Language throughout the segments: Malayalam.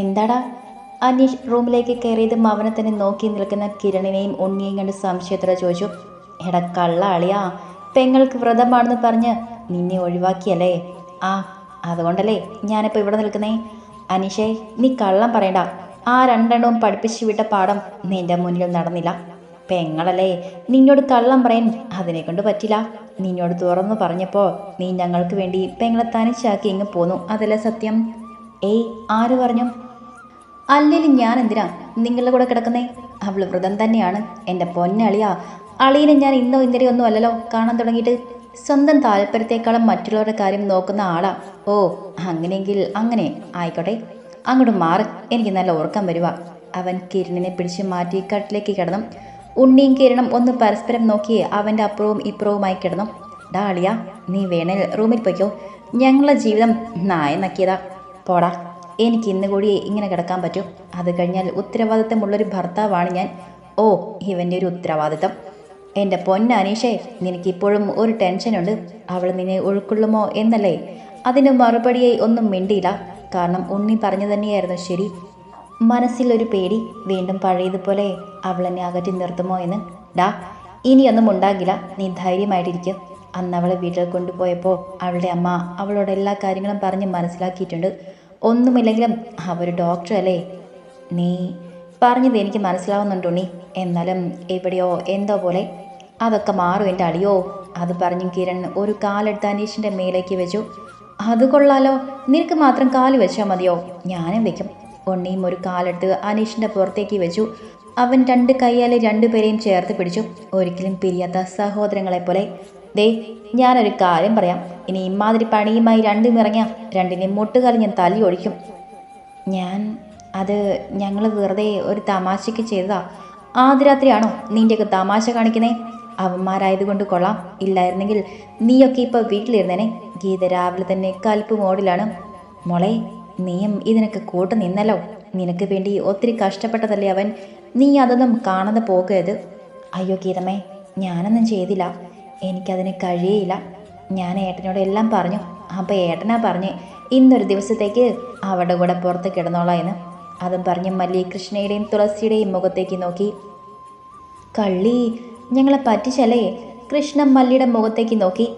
എന്താടാ? അനീഷ് റൂമിലേക്ക് കയറിയത് മവനെ തന്നെ നോക്കി നിൽക്കുന്ന കിരണിനെയും ഉണ്ണിയെയും കണ്ട് സംശയത്തോടെ ചോദിച്ചു എടാ കള്ള അളിയാ പെങ്ങൾക്ക് വ്രതമാണെന്ന് പറഞ്ഞ് നിന്നെ ഒഴിവാക്കിയല്ലേ? ആ അതുകൊണ്ടല്ലേ ഞാനിപ്പോൾ ഇവിടെ നിൽക്കുന്നേ. അനീഷേ നീ കള്ളം പറയണ്ട. ആ രണ്ടെണ്ണവും പഠിപ്പിച്ചു വിട്ട പാഠം നിന്റെ മുന്നിൽ നടന്നില്ല. പെങ്ങളല്ലേ നിന്നോട് കള്ളം പറയാൻ അതിനെ കൊണ്ട് പറ്റില്ല. നിന്നോട് തുറന്നു പറഞ്ഞപ്പോൾ നീ ഞങ്ങൾക്ക് വേണ്ടി പെങ്ങളെ തനിച്ചാക്കി ഇങ്ങ് പോന്നു. അതല്ല സത്യം? ഏയ് ആര് പറഞ്ഞു? അല്ലേലും ഞാൻ എന്തിനാ നിങ്ങളുടെ കൂടെ കിടക്കുന്നേ? അവൾ വ്രതം തന്നെയാണ്. എന്റെ പൊന്നളിയാ. അളിയനെ ഞാൻ ഇന്നോ ഇന്നലെ ഒന്നും അല്ലല്ലോ കാണാൻ തുടങ്ങിയിട്ട്. സ്വന്തം താല്പര്യത്തെക്കാളും മറ്റുള്ളവരുടെ കാര്യം നോക്കുന്ന ആളാ. ഓ അങ്ങനെയെങ്കിൽ അങ്ങനെ. ആയിക്കോട്ടെ. അങ്ങോട്ട് മാറി. എനിക്ക് നല്ല ഉറക്കം വരുക അവൻ കിരണിനെ പിടിച്ച് മാറ്റി കട്ടിലേക്ക് കിടന്നു. ഉണ്ണിയും കിരണം ഒന്ന് പരസ്പരം നോക്കി അവന്റെ അപ്പുറവും ഇപ്പുറവുമായി കിടന്നു. ഡാ അളിയ നീ വേണേൽ റൂമിൽ പോയിക്കോ. ഞങ്ങളുടെ ജീവിതം നായ നക്കിയതാ പോടാ. എനിക്ക് ഇന്ന് കൂടി ഇങ്ങനെ കിടക്കാൻ പറ്റും? അത് കഴിഞ്ഞാൽ ഉത്തരവാദിത്തമുള്ളൊരു ഭർത്താവാണ് ഞാൻ. ഓ ഇവന്റെ ഒരു ഉത്തരവാദിത്തം. എന്റെ പൊന്ന അനീഷേ നിനക്കിപ്പോഴും ഒരു ടെൻഷനുണ്ട്. അവൾ നിന്നെ ഉൾക്കൊള്ളുമോ എന്നല്ലേ? അതിന് മറുപടിയായി ഒന്നും മിണ്ടിയില്ല. കാരണം ഉണ്ണി പറഞ്ഞു തന്നെയായിരുന്നു ശരി. മനസ്സിലൊരു പേടി വീണ്ടും പഴയതുപോലെ അവൾ എന്നെ അകറ്റി നിർത്തുമോ എന്ന്. ഡാ ഇനിയൊന്നും ഉണ്ടാകില്ല. നീ ധൈര്യമായിട്ടിരിക്കും. അന്ന് അവളെ വീട്ടിൽ കൊണ്ടുപോയപ്പോൾ അവളുടെ അമ്മ അവളോട് എല്ലാ കാര്യങ്ങളും പറഞ്ഞ് മനസ്സിലാക്കിയിട്ടുണ്ട്. ഒന്നുമില്ലെങ്കിലും അവർ ഡോക്ടറല്ലേ നീ പറഞ്ഞത് എനിക്ക് മനസ്സിലാവുന്നുണ്ട് നീ? എന്നാലും എവിടെയോ എന്തോ പോലെ അതൊക്കെ മാറും എന്റെ അടിയോ അത് പറഞ്ഞ് കിരൺ ഒരു കാലെടുത്ത് അനീഷിന്റെ മേലേക്ക് വെച്ചു. അത് കൊള്ളാലോ. നിനക്ക് മാത്രം കാൽ വെച്ചാൽ മതിയോ? ഞാനും വെക്കും. ഉണ്ണിയും ഒരു കാലെടുത്ത് അനീഷിന്റെ പുറത്തേക്ക് വെച്ചു. അവൻ രണ്ട് കൈയാലെ രണ്ടുപേരെയും ചേർത്ത് പിടിച്ചു. ഒരിക്കലും പിരിയാത്ത സഹോദരങ്ങളെ പോലെ ദേ ഞാനൊരു കാര്യം പറയാം. ഇനി ഇമാതിരി പണിയുമായി രണ്ടും ഇറങ്ങാം രണ്ടിനെയും മുട്ടുകാലം ഞാൻ തല്ലി ഒഴിക്കും. ഞാൻ അത് ഞങ്ങൾ വെറുതെ ഒരു തമാശയ്ക്ക് ചെയ്തതാ. ആദ്യരാത്രിയാണോ നിന്റെയൊക്കെ തമാശ കാണിക്കുന്നേ? അവന്മാരായതുകൊണ്ട് കൊള്ളാം. ഇല്ലായിരുന്നെങ്കിൽ നീയൊക്കെ ഇപ്പോൾ വീട്ടിലിരുന്നേനെ. ഗീത രാവിലെ തന്നെ കൽപ്പ് മോഡിലാണ്. മോളെ നീയും ഇതിനൊക്കെ കൂട്ട് നിന്നല്ലോ. നിനക്ക് വേണ്ടി ഒത്തിരി കഷ്ടപ്പെട്ടതല്ലേ അവൻ? നീ അതൊന്നും കാണാതെ പോകരുത്. അയ്യോ ഗീതമേ ഞാനൊന്നും ചെയ്തില്ല. എനിക്കതിന് കഴിയില്ല. ഞാൻ ഏട്ടനോട് എല്ലാം പറഞ്ഞു. അപ്പോൾ ഏട്ടനാ പറഞ്ഞ് ഇന്നൊരു ദിവസത്തേക്ക് അവരുടെ കൂടെ പുറത്ത് കിടന്നോളാം എന്ന്. അതും പറഞ്ഞ് മല്ലി കൃഷ്ണയുടെയും തുളസിയുടെയും മുഖത്തേക്ക് നോക്കി. കള്ളി ഞങ്ങളെ പറ്റിച്ചല്ലേ? കൃഷ്ണൻ മല്ലിയുടെ മുഖത്തേക്ക് നോക്കി.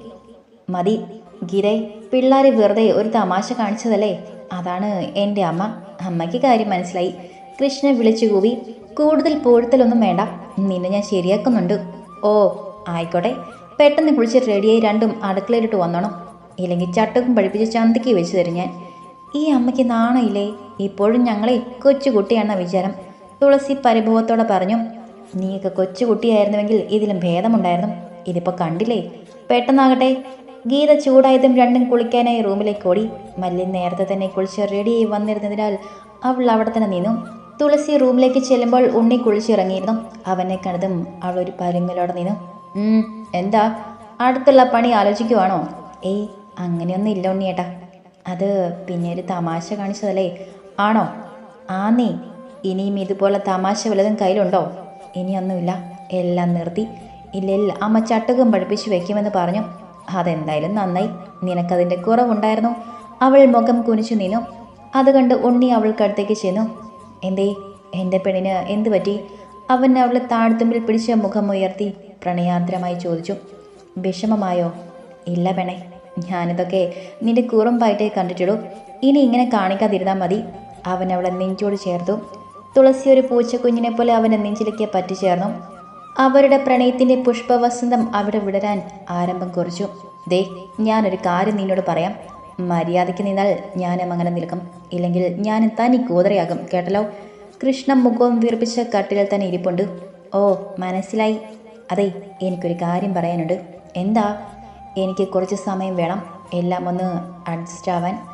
മതി ഗിരേ പിള്ളേരെ വെറുതെ ഒരു തമാശ കാണിച്ചതല്ലേ? അതാണ് എന്റെ അമ്മ. അമ്മയ്ക്ക് കാര്യം മനസ്സിലായി. കൃഷ്ണൻ വിളിച്ചു കൂവി. കൂടുതൽ പൂഴ്ത്തലൊന്നും വേണ്ട. നിന്നെ ഞാൻ ശരിയാക്കുന്നുണ്ട്. ഓ ആയിക്കോട്ടെ. പെട്ടെന്ന് കുളിച്ച് റെഡിയായി രണ്ടും അടുക്കളയിലിട്ട് വന്നോണം. ഇല്ലെങ്കിൽ ചട്ടക്കും പഠിപ്പിച്ച് ചന്തയ്ക്ക് വെച്ച് തരും ഞാൻ. ഈ അമ്മയ്ക്ക് നാണയില്ലേ? ഇപ്പോഴും ഞങ്ങളെ കൊച്ചുകുട്ടിയാണെന്ന വിചാരം. തുളസി പരിഭവത്തോടെ പറഞ്ഞു നീയൊക്കെ കൊച്ചുകുട്ടിയായിരുന്നുവെങ്കിൽ ഇതിലും ഭേദമുണ്ടായിരുന്നു. ഇതിപ്പോൾ കണ്ടില്ലേ? പെട്ടെന്നാകട്ടെ. ഗീത ചൂടായതും രണ്ടും കുളിക്കാനായി റൂമിലേക്ക് ഓടി. മല്ലി നേരത്തെ തന്നെ കുളിച്ച് റെഡിയായി വന്നിരുന്നതിനാൽ അവൾ അവിടെ തന്നെ നിന്നു. തുളസി റൂമിലേക്ക് ചെല്ലുമ്പോൾ ഉണ്ണി കുളിച്ചിറങ്ങിയിരുന്നു. അവനെ കണ്ടതും അവൾ ഒരു പരുങ്ങലോടെ നിന്നു. "ഉം, എന്താ? അടുത്തുള്ള പണി ആലോചിക്കുവാണോ? ഏയ് അങ്ങനെയൊന്നും ഇല്ല ഉണ്ണിയേട്ടാ. അത് പിന്നെ ഒരു തമാശ കാണിച്ചതല്ലേ? ആണോ? ആന്നേ ഇനിയും ഇതുപോലെ തമാശ വല്ലതും കയ്യിലുണ്ടോ? ഇനിയൊന്നുമില്ല. എല്ലാം നിർത്തി. ഇല്ലില്ല അമ്മ ചട്ടകം പഠിപ്പിച്ച് വെക്കുമെന്ന് പറഞ്ഞു. അതെന്തായാലും നന്നായി. നിനക്കതിന്റെ കുറവുണ്ടായിരുന്നു. അവൾ മുഖം കുനിച്ചു നിന്നു. അത് കണ്ട് ഉണ്ണി അവൾക്കടുത്തേക്ക് ചെന്നു. എന്തേ എന്റെ പെണ്ണിന് എന്തു പറ്റി? അവൻ അവളെ താഴ്ത്തുമ്പിൽ പിടിച്ച മുഖം ഉയർത്തി. പ്രണയാർദ്രമായി ചോദിച്ചു. വിഷമമായോ? ഇല്ല പെണെ ഞാനിതൊക്കെ നിന്റെ കുറുമ്പായിട്ടേ കണ്ടിട്ടുള്ളൂ. ഇനി ഇങ്ങനെ കാണിക്കാതിരുന്നാൽ മതി. അവൻ അവളെ നെഞ്ചോട് ചേർത്തു. തുളസി ഒരു പൂച്ചക്കുഞ്ഞിനെ പോലെ അവനെ നെഞ്ചിലേക്ക് പറ്റിച്ചേർന്നു. അവരുടെ പ്രണയത്തിന്റെ പുഷ്പവസന്തം അവിടെ വിടരാൻ ആരംഭം കുറിച്ചു. ദേ ഞാനൊരു കാര്യം നിന്നോട് പറയാം. മര്യാദയ്ക്ക് നിന്നാൽ ഞാനും അങ്ങനെ നിൽക്കും. ഇല്ലെങ്കിൽ ഞാൻ തനി കൂതറയാകും കേട്ടല്ലോ? കൃഷ്ണ മുഖവും വീർപ്പിച്ച കട്ടിലിൽ തന്നെ ഇരിപ്പുണ്ട്. ഓ മനസ്സിലായി. അതെ എനിക്കൊരു കാര്യം പറയാനുണ്ട്. എന്താ? എനിക്ക് കുറച്ച് സമയം വേണം. എല്ലാം ഒന്ന് അഡ്ജസ്റ്റ് ആവാൻ.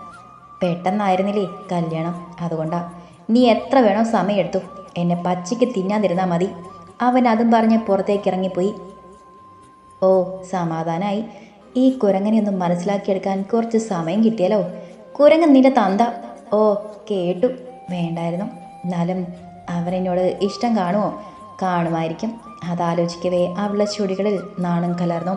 പെട്ടെന്നായിരുന്നില്ലേ കല്യാണം? അതുകൊണ്ടാ. നീ എത്ര വേണോ സമയമെടുത്തു എന്നെ പച്ചയ്ക്ക് തിന്നാതിരുന്നാൽ മതി. അവൻ അതും പറഞ്ഞ് പുറത്തേക്ക് ഇറങ്ങിപ്പോയി ഓ സമാധാനായി. ഈ കുരങ്ങനെ മനസ്സിലാക്കിയെടുക്കാൻ കുറച്ച് സമയം കിട്ടിയല്ലോ. കുരങ്ങൻ നിന്റെ തന്ത. ഓ കേട്ടു. വേണ്ടായിരുന്നു. എന്നാലും അവനെന്നോട് ഇഷ്ടം കാണുമോ? കാണുമായിരിക്കും. അതാലോചിക്കവേ അവളുടെ ചുടികളിൽ നാണം കലർന്നു.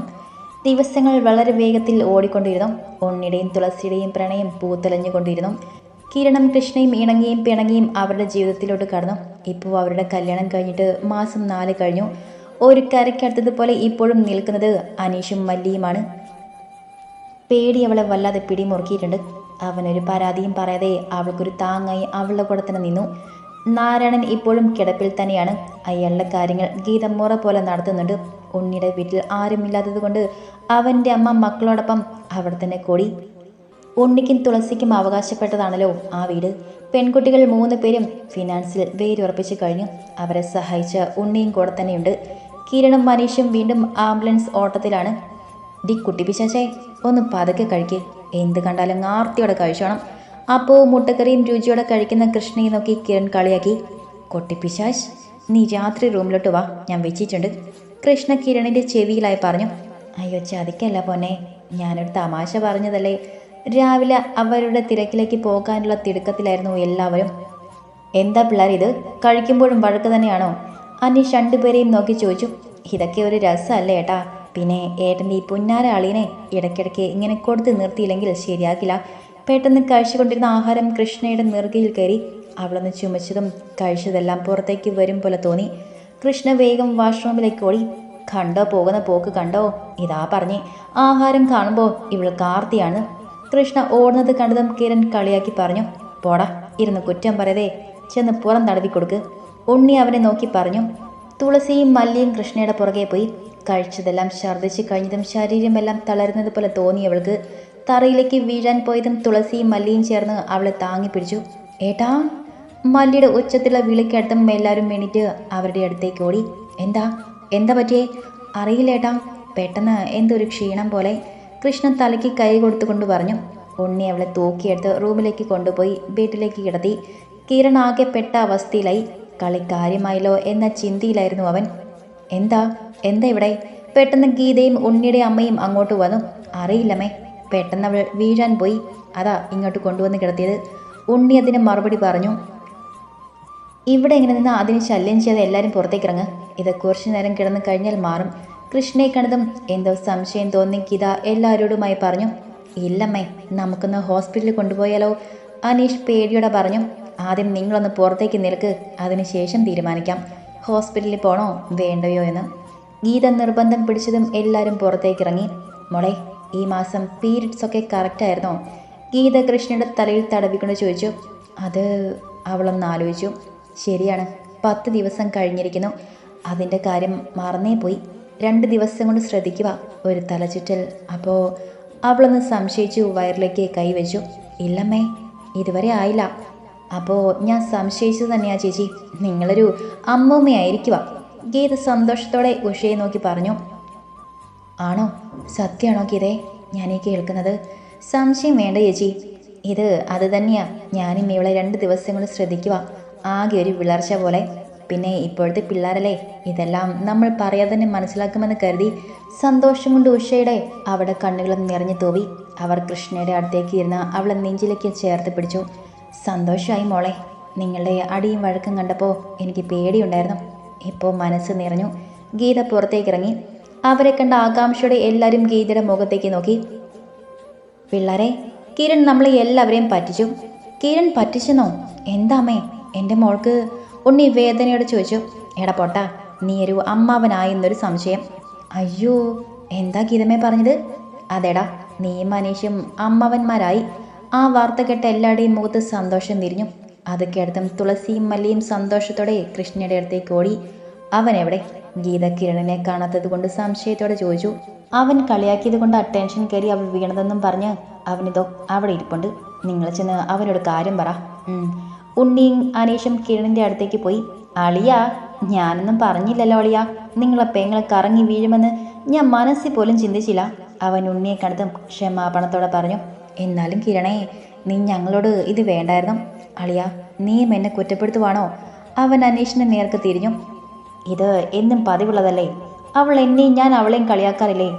ദിവസങ്ങൾ വളരെ വേഗത്തിൽ ഓടിക്കൊണ്ടിരുന്നു. ഉണ്ണിയുടെയും തുളസിയുടെയും പ്രണയം പൂത്തലഞ്ഞുകൊണ്ടിരുന്നു കിരണം കൃഷ്ണയും ഇണങ്ങിയും പിണങ്ങിയും അവരുടെ ജീവിതത്തിലോട്ട് കടന്നു. ഇപ്പോൾ അവരുടെ കല്യാണം കഴിഞ്ഞിട്ട് മാസം നാല് കഴിഞ്ഞു. ഒരു കരയ്ക്കടുത്തതുപോലെ ഇപ്പോഴും നിൽക്കുന്നത് അനീഷും മല്ലിയുമാണ്. പേടി അവളെ വല്ലാതെ പിടിമുറുക്കിയിട്ടുണ്ട്. അവനൊരു പരാതിയും പറയാതെ അവൾക്കൊരു താങ്ങായി അവളുടെ കൂടെ തന്നെ നിന്നു. നാരായണൻ ഇപ്പോഴും കിടപ്പിൽ തന്നെയാണ്. അയാളുടെ കാര്യങ്ങൾ ഗീതമ്മോറ പോലെ നടത്തുന്നുണ്ട്. ഉണ്ണിയുടെ വീട്ടിൽ ആരുമില്ലാത്തത് കൊണ്ട് അവന്റെ അമ്മ മക്കളോടൊപ്പം അവിടെ തന്നെ കൂടി. ഉണ്ണിക്കും തുളസിക്കും അവകാശപ്പെട്ടതാണല്ലോ ആ വീട്. പെൺകുട്ടികൾ മൂന്ന് പേരും ഫിനാൻസിൽ വേരുറപ്പിച്ചു കഴിഞ്ഞു. അവരെ സഹായിച്ച ഉണ്ണിയും കൂടെ തന്നെയുണ്ട്. കിരണും മനീഷും വീണ്ടും ആംബുലൻസ് ഓട്ടത്തിലാണ്. ഡി കുട്ടി പിശാച്ചേ ഒന്ന് പതുക്കെ കഴിക്കേ. എന്ത് കണ്ടാലും ആർത്തിയോടെ കഴിച്ചോണം. അപ്പോൾ മുട്ടക്കറിയും രുചിയോടെ കഴിക്കുന്ന കൃഷ്ണയെ നോക്കി കിരൺ കളിയാക്കി. കൊട്ടിപ്പിശാശ് നീ രാത്രി റൂമിലോട്ട് വാ ഞാൻ വെച്ചിട്ടുണ്ട്. കൃഷ്ണ കിരണിന്റെ ചെവിയിലായി പറഞ്ഞു. അയ്യോ ചതിക്കല്ല പൊന്നെ ഞാനൊരു തമാശ പറഞ്ഞതല്ലേ? രാവിലെ അവരുടെ തിരക്കിലേക്ക് പോകാനുള്ള തിടുക്കത്തിലായിരുന്നു എല്ലാവരും. എന്താ പിള്ളേർ ഇത്? കഴിക്കുമ്പോഴും വഴക്ക് തന്നെയാണോ? അനീഷ് രണ്ടുപേരെയും നോക്കി ചോദിച്ചു. ഇതൊക്കെ ഒരു രസമല്ലേ ഏട്ടാ? പിന്നെ ഏട്ടന്റെ ഈ പുന്നാര അളിയനെ ഇടയ്ക്കിടയ്ക്ക് ഇങ്ങനെ കൊടുത്ത് നിർത്തിയില്ലെങ്കിൽ ശരിയാക്കില്ല. പെട്ടെന്ന് കഴിച്ചുകൊണ്ടിരുന്ന ആഹാരം കൃഷ്ണയുടെ നെറുകയിൽ കയറി അവളൊന്ന് ചുമച്ചതും കഴിച്ചതെല്ലാം പുറത്തേക്ക് വരും പോലെ തോന്നി. കൃഷ്ണ വേഗം വാഷ്റൂമിലേക്ക് ഓടി കണ്ടോ പോകുന്ന പോക്ക് കണ്ടോ? ഇതാ പറഞ്ഞേ ആഹാരം കാണുമ്പോൾ ഇവൾ കാർത്തിയാണ് കൃഷ്ണ ഓടുന്നത് കണ്ടതും കിരൺ കളിയാക്കി പറഞ്ഞു പോടാ ഇരുന്ന് കുറ്റം പറയതേ ചെന്ന് പുറം തടവി കൊടുക്ക്. ഉണ്ണി അവനെ നോക്കി പറഞ്ഞു തുളസിയും മല്ലിയും കൃഷ്ണയുടെ പുറകെ പോയി കഴിച്ചതെല്ലാം ഛർദ്ദിച്ച് കഴിഞ്ഞതും ശരീരമെല്ലാം തളരുന്നത് പോലെ തോന്നിയവൾക്ക് തറയിലേക്ക് വീഴാൻ പോയതും തുളസിയും മല്ലിയും ചേർന്ന് അവളെ താങ്ങി പിടിച്ചു. ഏട്ടാ മല്ലിയുടെ ഉച്ചത്തിലുള്ള വിളിക്കടുത്തും എല്ലാവരും എണീറ്റ് അവരുടെ അടുത്തേക്ക് ഓടി. എന്താ? എന്താ പറ്റിയേ? അറിയില്ലേട്ടാ പെട്ടെന്ന് എന്തൊരു ക്ഷീണം പോലെ കൃഷ്ണൻ തലയ്ക്ക് കൈ കൊടുത്തുകൊണ്ട് പറഞ്ഞു. ഉണ്ണി അവളെ തൂക്കിയെടുത്ത് റൂമിലേക്ക് കൊണ്ടുപോയി ബെഡിലേക്ക് കിടത്തി. കിരൺ ആകെ പെട്ട അവസ്ഥയിലായി. കളി കാര്യമായല്ലോ എന്ന ചിന്തയിലായിരുന്നു അവൻ. എന്താ? എന്താ ഇവിടെ? പെട്ടെന്ന് ഗീതയും ഉണ്ണിയുടെ അമ്മയും അങ്ങോട്ട് വന്നു. അറിയില്ലമ്മേ പെട്ടെന്ന് അവൾ വീഴാൻ പോയി. അതാ ഇങ്ങോട്ട് കൊണ്ടുവന്ന് കിടത്തിയത്. ഉണ്ണി അതിന് മറുപടി പറഞ്ഞു ഇവിടെ ഇങ്ങനെ നിന്ന് അതിന് ശല്യം ചെയ്ത് എല്ലാവരും പുറത്തേക്ക് ഇറങ്ങ്. ഇത് കുറച്ചു നേരം കിടന്ന് കഴിഞ്ഞാൽ മാറും. കൃഷ്ണയെ കണ്ടതും എന്തോ സംശയം തോന്നി ഗീത എല്ലാവരോടുമായി പറഞ്ഞു ഇല്ലമ്മേ നമുക്കൊന്ന് ഹോസ്പിറ്റലിൽ കൊണ്ടുപോയാലോ? അനീഷ് പേടിയോടെ പറഞ്ഞു ആദ്യം നിങ്ങളൊന്ന് പുറത്തേക്ക് നിൽക്ക്. അതിനുശേഷം തീരുമാനിക്കാം. ഹോസ്പിറ്റലിൽ പോണോ? വേണ്ടയോ എന്ന്. ഗീത നിർബന്ധം പിടിച്ചതും എല്ലാവരും പുറത്തേക്ക് ഇറങ്ങി. മോളെ ഈ മാസം പീരിയഡ്സ് ഒക്കെ കറക്റ്റായിരുന്നോ ഗീത കൃഷ്ണയുടെ തലയിൽ തടവിക്കൊണ്ട് ചോദിച്ചു അത് അവളൊന്ന് ആലോചിച്ചു. ശരിയാണ് പത്ത് ദിവസം കഴിഞ്ഞിരിക്കുന്നു. അതിന്റെ കാര്യം മറന്നേ പോയി. രണ്ട് ദിവസം കൊണ്ട് ശ്രദ്ധിക്കുക ഒരു തലചുറ്റൽ. അപ്പോൾ അവളൊന്ന് സംശയിച്ചു വയറിലേക്ക് കൈവച്ചു ഇല്ലമ്മേ ഇതുവരെ ആയില്ല. അപ്പോൾ ഞാൻ സംശയിച്ചത് തന്നെയാ ചേച്ചി. നിങ്ങളൊരു അമ്മൂമ്മയായിരിക്കുക. ഗീത സന്തോഷത്തോടെ ഉഷയെ നോക്കി പറഞ്ഞു ആണോ? സത്യമാണോ ഗീതേ ഞാനീ കേൾക്കുന്നത്. സംശയം വേണ്ട ചേച്ചി. ഇത് അത് തന്നെയാ. ഞാനും ഇവളെ രണ്ട് ദിവസം കൊണ്ട് ശ്രദ്ധിക്കുക. ആകെ ഒരു വിളർച്ച പോലെ. പിന്നെ ഇപ്പോഴത്തെ പിള്ളേരല്ലേ? ഇതെല്ലാം നമ്മൾ പറയാതെ തന്നെ മനസ്സിലാക്കുമെന്ന് കരുതി സന്തോഷം കൊണ്ട് ഉഷയുടെ അവിടെ കണ്ണുകളും നിറഞ്ഞു തോവി. അവർ കൃഷ്ണയുടെ അടുത്തേക്ക് ഇരുന്ന് അവളെ നെഞ്ചിലേക്ക് ചേർത്ത് പിടിച്ചു. സന്തോഷമായി മോളെ. നിങ്ങളുടെ അടിയും വഴക്കും കണ്ടപ്പോൾ എനിക്ക് പേടിയുണ്ടായിരുന്നു. ഇപ്പോൾ മനസ്സ് നിറഞ്ഞു. ഗീത പുറത്തേക്ക് ഇറങ്ങി അവരെ കണ്ട ആകാംക്ഷയോടെ എല്ലാവരും ഗീതയുടെ മുഖത്തേക്ക് നോക്കി. പിള്ളേരെ കിരൺ നമ്മളെ എല്ലാവരെയും പറ്റിച്ചു. കിരൺ പറ്റിച്ചെന്നോ? എന്താമേ എന്റെ മോൾക്ക് ഉണ്ണി വേദനയോട് ചോദിച്ചു. എടാ പൊട്ട നീ ഒരു അമ്മാവനായെന്നൊരു സംശയം. അയ്യോ എന്താ ഗീതമേ പറഞ്ഞത്? അതെടാ നീ മനീഷും അമ്മാവന്മാരായി. ആ വാർത്ത കേട്ട എല്ലാവരുടെയും മുഖത്ത് സന്തോഷം തിരിഞ്ഞു അത് കേട്ടതും തുളസിയും മല്ലിയും സന്തോഷത്തോടെ കൃഷ്ണയുടെ അടുത്തേക്ക് ഓടി. അവൻ എവിടെ? ഗീത കിരണിനെ കാണാത്തത് കൊണ്ട് സംശയത്തോടെ ചോദിച്ചു. അവൻ കളിയാക്കിയത് കൊണ്ട് അറ്റൻഷൻ കയറി അവൾ വീണതെന്നും പറഞ്ഞ് അവനിതോ അവിടെ ഇരിപ്പുണ്ട്. നിങ്ങൾ ചെന്ന് അവനോട് കാര്യം പറ. ഉണ്ണിയും അനീഷും കിരണിന്റെ അടുത്തേക്ക് പോയി. അളിയ ഞാനൊന്നും പറഞ്ഞില്ലല്ലോ അളിയ. നിങ്ങളെ പെങ്ങളെ കറങ്ങി വീഴുമെന്ന് ഞാൻ മനസ്സിൽ പോലും ചിന്തിച്ചില്ല. അവൻ ഉണ്ണിയെ കണ്ടതും ക്ഷമാപണത്തോടെ പറഞ്ഞു എന്നാലും കിരണേ നീ ഞങ്ങളോട് ഇത് വേണ്ടായിരുന്നു. അളിയ നീയും എന്നെ കുറ്റപ്പെടുത്തുവാണോ? അവൻ അനീഷിനെ നേർക്ക് തിരിഞ്ഞു. ഇത് എന്നും പതിവുള്ളതല്ലേ? അവൾ എന്നെയും ഞാൻ അവളെയും കളിയാക്കാറില്ലേ?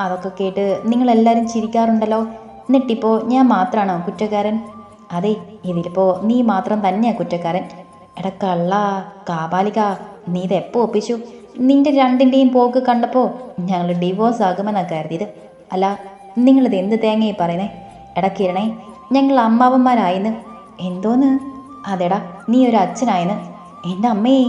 അതൊക്കെ കേട്ട് നിങ്ങൾ നിങ്ങളെല്ലാവരും ചിരിക്കാറുണ്ടല്ലോ. എന്നിട്ടിപ്പോ ഞാൻ മാത്രമാണോ കുറ്റക്കാരൻ? അതെ ഇതിലിപ്പോൾ നീ മാത്രം തന്നെയാ കുറ്റക്കാരൻ. എടാ കള്ള കാപാലിക നീ ഇതെപ്പോ ഒപ്പിച്ചു? നിന്റെ രണ്ടിന്റെയും പോക്ക് കണ്ടപ്പോൾ ഞങ്ങൾ ഡിവോഴ്സ് ആകുമെന്നാണ് കരുതിയത്. അല്ല നിങ്ങളിത് എന്ത് തേങ്ങയായി പറയുന്നേ? എടാ കിരണേ ഞങ്ങൾ അമ്മാവന്മാരായിന്ന്. എന്തോന്ന്? അതെടാ നീ ഒരു അച്ഛനായെന്ന്. എന്റെ അമ്മയെ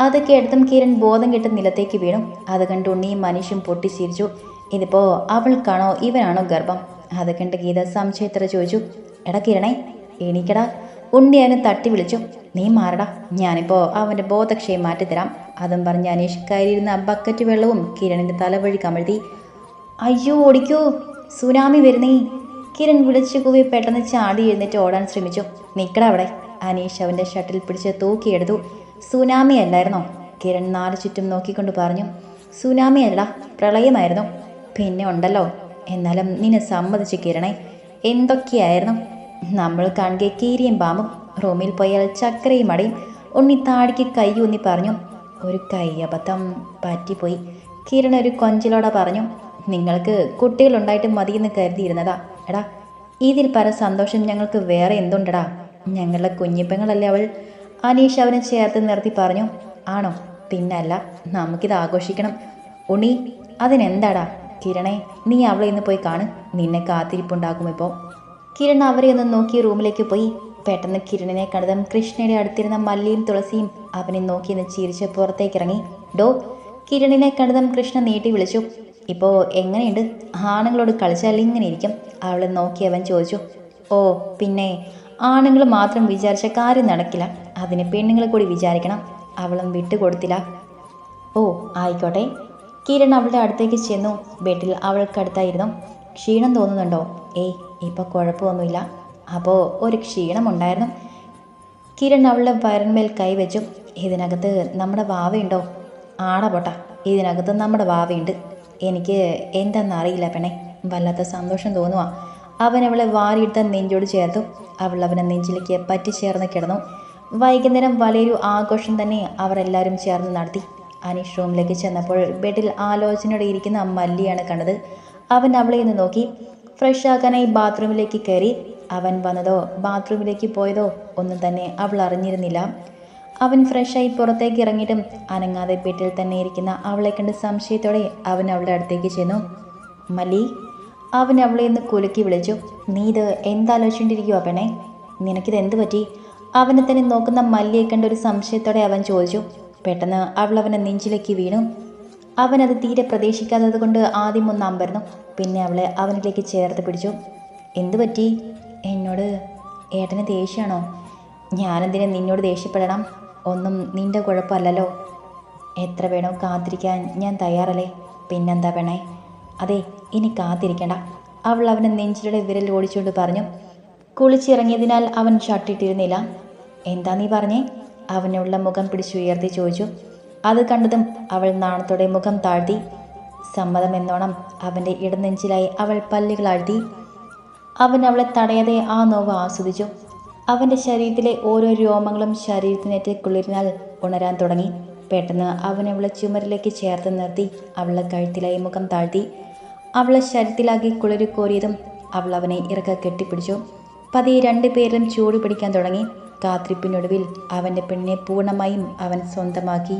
അത് കേട്ടതും കിരൺ ബോധം കെട്ട് നിലത്തേക്ക് വീണു. അത് കണ്ട് ഉണ്ണിയും മനുഷ്യൻ പൊട്ടിച്ചിരിച്ചു. ഇതിപ്പോ അവൾക്കാണോ? ഇവനാണോ ഗർഭം? അത് കണ്ട് ഗീത സംശയത്ര ചോദിച്ചു. എടാ കിരണേ എണീക്കടാ. ഉണ്ണി അവനെ തട്ടി വിളിച്ചു. നീ മാറടാ. ഞാനിപ്പോ അവന്റെ ബോധക്ഷയം മാറ്റിത്തരാം. അതും പറഞ്ഞ് അനീഷ് കയറിയിരുന്ന ബക്കറ്റ് വെള്ളവും കിരണിന്റെ തലവഴി കമഴ്ത്തി. അയ്യോ ഓടിക്കോ. സുനാമി വരുന്നേ. കിരൺ വിളിച്ചു കൂവി പെട്ടെന്ന് ചാടി എഴുന്നേറ്റ് ഓടാൻ ശ്രമിച്ചു. നിക്കടാ അവിടെ. അനീഷ് അവന്റെ ഷട്ടിൽ പിടിച്ച് തൂക്കിയെടുത്തു. സുനാമി അല്ലായിരുന്നോ കിരൺ നാല് ചുറ്റും നോക്കിക്കൊണ്ട് പറഞ്ഞു സുനാമി അല്ല പ്രളയമായിരുന്നു. പിന്നെ ഉണ്ടല്ലോ. എന്നാലും നിന്നെ സമ്മതിച്ച് കിരണേ. എന്തൊക്കെയായിരുന്നു? നമ്മൾ കാണുക കീരിയും പാമ്പും. റൂമിൽ പോയാൽ ചക്കരയും അടയും ഉണ്ണി താടിക്ക് കൈ ഊന്നി പറഞ്ഞു ഒരു കൈയബദ്ധം പറ്റിപ്പോയി. കിരൺ ഒരു കൊഞ്ചലോടെ പറഞ്ഞു നിങ്ങൾക്ക് കുട്ടികളുണ്ടായിട്ട് മതിയെന്ന് കരുതിയിരുന്നതാ. എടാ ഇതിൽ പര സന്തോഷം ഞങ്ങൾക്ക് വേറെ എന്തുണ്ടടാ? ഞങ്ങളുടെ കുഞ്ഞിപ്പങ്ങളല്ലേ അവൾ അനീഷ് അവനെ ചേർത്ത് നിർത്തി പറഞ്ഞു ആണോ? പിന്നല്ല നമുക്കിത് ആഘോഷിക്കണം. ഉണി അതിനെന്താടാ? കിരണേ നീ അവളെ ഇന്ന് പോയി കാണ്. നിന്നെ കാത്തിരിപ്പുണ്ടാകും ഇപ്പോൾ കിരൺ അവരെ ഒന്ന് നോക്കി റൂമിലേക്ക് പോയി. പെട്ടെന്ന് കിരണിനെ കണ്ടതും കൃഷ്ണയുടെ അടുത്തിരുന്ന മല്ലിയും തുളസിയും അവനെ നോക്കി നിന്ന് ചിരിച്ച് പുറത്തേക്ക് ഇറങ്ങി ഡോ കിരണിനെ കണ്ടതും കൃഷ്ണ നീട്ടി വിളിച്ചു. ഇപ്പോൾ എങ്ങനെയുണ്ട്? ആണുങ്ങളോട് കളിച്ചാൽ ഇങ്ങനെ ഇരിക്കും? അവളെ നോക്കി അവൻ ചോദിച്ചു. ഓ പിന്നെ ആണുങ്ങൾ മാത്രം വിചാരിച്ച കാര്യം നടക്കില്ല. അതിന് പെണ്ണുങ്ങൾ കൂടി വിചാരിക്കണം. അവളും വിട്ടുകൊടുത്തില്ല. ഓ ആയിക്കോട്ടെ. കിരൺ അവളുടെ അടുത്തേക്ക് ചെന്നു. ബെഡിൽ അവൾക്കടുത്തായിരുന്നു. ക്ഷീണം തോന്നുന്നുണ്ടോ? ഏയ് ഇപ്പോൾ കുഴപ്പമൊന്നുമില്ല. അപ്പോൾ ഒരു ക്ഷീണമുണ്ടായിരുന്നു. കിരൺ അവളുടെ വയറിന്മേൽ കൈവച്ചു. ഇതിനകത്ത് നമ്മുടെ വാവയുണ്ടോ? ആട പൊട്ട. ഇതിനകത്ത് നമ്മുടെ വാവയുണ്ട്. എനിക്ക് എന്താണെന്നറിയില്ല പെണ്ണെ. വല്ലാത്ത സന്തോഷം തോന്നുക അവൻ അവളെ വാരിയിട്ട് നെഞ്ചോട് ചേർത്തു. അവൾ അവനെ നെഞ്ചിലേക്ക് പറ്റിച്ചേർന്ന് കിടന്നു. വൈകുന്നേരം വലിയൊരു ആഘോഷം തന്നെ അവർ എല്ലാവരും ചേർന്ന് നടത്തി. അനീഷ് റൂമിലേക്ക് ചെന്നപ്പോൾ ബെഡിൽ ആലോചനയോടെ ഇരിക്കുന്ന മല്ലിയാണ് കണ്ടത്. അവൻ അവളെ ഇന്ന് നോക്കി. ഫ്രഷ് ആക്കാനായി ബാത്റൂമിലേക്ക് കയറി. അവൻ വന്നതോ ബാത്റൂമിലേക്ക് പോയതോ ഒന്നും തന്നെ അവൾ അറിഞ്ഞിരുന്നില്ല. അവൻ ഫ്രഷായി പുറത്തേക്ക് ഇറങ്ങിയിട്ടും അനങ്ങാതെ ബെഡിൽ തന്നെ ഇരിക്കുന്ന അവളെ കണ്ട് സംശയത്തോടെ അവൻ അവളുടെ അടുത്തേക്ക് ചെന്നു. മല്ലി അവൻ അവളെ ഒന്ന് കുലുക്കി വിളിച്ചു. നീ ഇത് എന്താലോചിച്ചുകൊണ്ടിരിക്കുവാ പെണ്ണേ? നിനക്കിത് എന്ത് പറ്റി അവനെ തന്നെ നോക്കുന്ന മല്ലിയെ കണ്ട ഒരു സംശയത്തോടെ അവൻ ചോദിച്ചു. പെട്ടെന്ന് അവൾ അവനെ നെഞ്ചിലേക്ക് വീണു. അവൻ തീരെ പ്രതീക്ഷിക്കാത്തത് കൊണ്ട് ആദ്യം ഒന്ന് അമ്പരന്നു. പിന്നെ അവളെ അവനിലേക്ക് ചേർത്ത് പിടിച്ചു. എന്തു പറ്റി എന്നോട് ഏട്ടന് ദേഷ്യമാണോ ഞാനെന്തിനെ നിന്നോട് ദേഷ്യപ്പെടണം? ഒന്നും നിന്റെ കുഴപ്പമല്ലല്ലോ. എത്ര വേണോ കാത്തിരിക്കാൻ ഞാൻ തയ്യാറല്ലേ? പിന്നെന്താ വേണേ അതെ ഇനി കാത്തിരിക്കണ്ട. അവൾ അവനെ നെഞ്ചിലൂടെ വിരൽ ഓടിച്ചുകൊണ്ട് പറഞ്ഞു കുളിച്ചിറങ്ങിയതിനാൽ അവൻ ഷട്ടിട്ടിരുന്നില്ല എന്താ നീ പറഞ്ഞേ? അവനുള്ള മുഖം പിടിച്ചുയർത്തി ചോദിച്ചു. അത് കണ്ടതും അവൾ നാണത്തോടെ മുഖം താഴ്ത്തി സമ്മതം എന്നോണം അവന്റെ ഇടനെഞ്ചിലായി അവൾ പല്ലുകളാഴ്ത്തി അവൻ അവളെ തടയാതെ ആ നോവ് ആസ്വദിച്ചു. അവന്റെ ശരീരത്തിലെ ഓരോ രോമങ്ങളും ശരീരത്തിനേറ്റ് കുളിരിനാൽ ഉണരാൻ തുടങ്ങി. പെട്ടെന്ന് അവൻ അവളെ ചുമരിലേക്ക് ചേർത്ത് നിർത്തി അവളെ കഴുത്തിലായി മുഖം താഴ്ത്തി. അവളെ ശരത്തിലാക്കി കുളിര് കോരിയതും അവൾ അവനെ ഇറക്ക കെട്ടിപ്പിടിച്ചു. പതിയെ രണ്ടു പേരിലും ചൂട് പിടിക്കാൻ തുടങ്ങി. കാത്തിരിപ്പിനൊടുവിൽ അവന്റെ പെണ്ണിനെ പൂർണമായും അവൻ സ്വന്തമാക്കി.